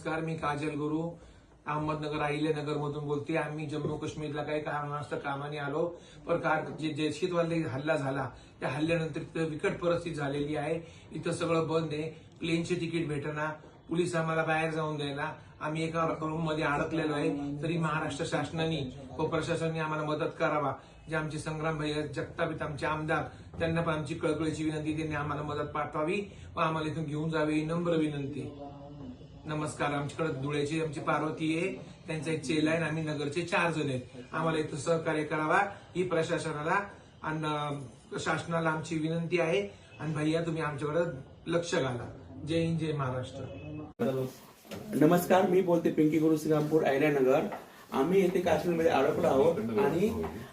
नमस्कार मी काजल गुरु. अहमदनगर अहिल्यानगर मधून बोलते. आम्ही जम्मू काश्मीरला काही कारणास्त कामाने आलो. पण कार जे जैशितवाले हल्ला झाला त्या हल्ल्यानंतर तिथं विकट परिस्थिती झालेली आहे. इथं सगळं बंद आहे. प्लेनचे तिकीट भेटना. पोलीस आम्हाला बाहेर जाऊन द्यायला. आम्ही एका रूममध्ये अडकलेलो आहे. तरी महाराष्ट्र शासनाने व प्रशासनाने आम्हाला मदत करावा. जे आमचे संग्राम भैया जगतापित आमचे आमदार त्यांना पण आमची कळकळीची विनंती त्यांनी आम्हाला मदत पाठवावी व आम्हाला इथून घेऊन जावे ही नम्र विनंती नमस्कार आमच्याकडे धुळ्याची आमची पार्वती आहे. त्यांचा एक चेला आहे आम्ही नगरचे चार जण आहेत. आम्हाला इथं सहकार्य करावा ही प्रशासनाला आणि शासनाला आमची विनंती आहे. आणि भैया तुम्ही आमच्याकडे लक्ष घाला. जय हिंद जय महाराष्ट्र. नमस्कार मी बोलते पिंकी गुरु श्रीरामपूर नगर आम्ही येथे काश्मीरमध्ये अडकलो आहोत आणि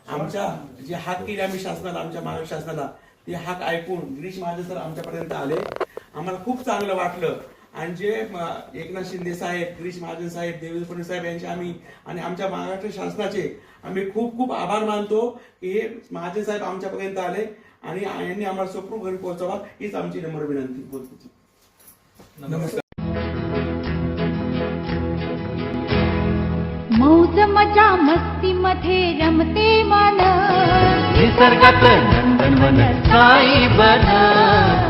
आमच्या जे हाक केले आम्ही शासनाला आमच्या महाराष्ट्र शासनाला ते हाक ऐकून गिरीश महाजन सर आमच्यापर्यंत आले. आम्हाला खूप चांगलं वाटलं. आणि जे एकनाथ शिंदे साहेब गिरीश महाजन साहेब देवेंद्र फडणवीस साहेब यांचे आम्ही आणि आमच्या महाराष्ट्र शासनाचे आम्ही खूप खूप आभार मानतो की हे महाजन साहेब आमच्यापर्यंत आले आणि यांनी आम्हाला सुखरूप घरी पोहोचावा हीच आमची नम्र विनंती. बोलतो नमस्कार. मौज मजा मस्ती मध्ये रमते मन निसर्गात नंदनवन साई बन.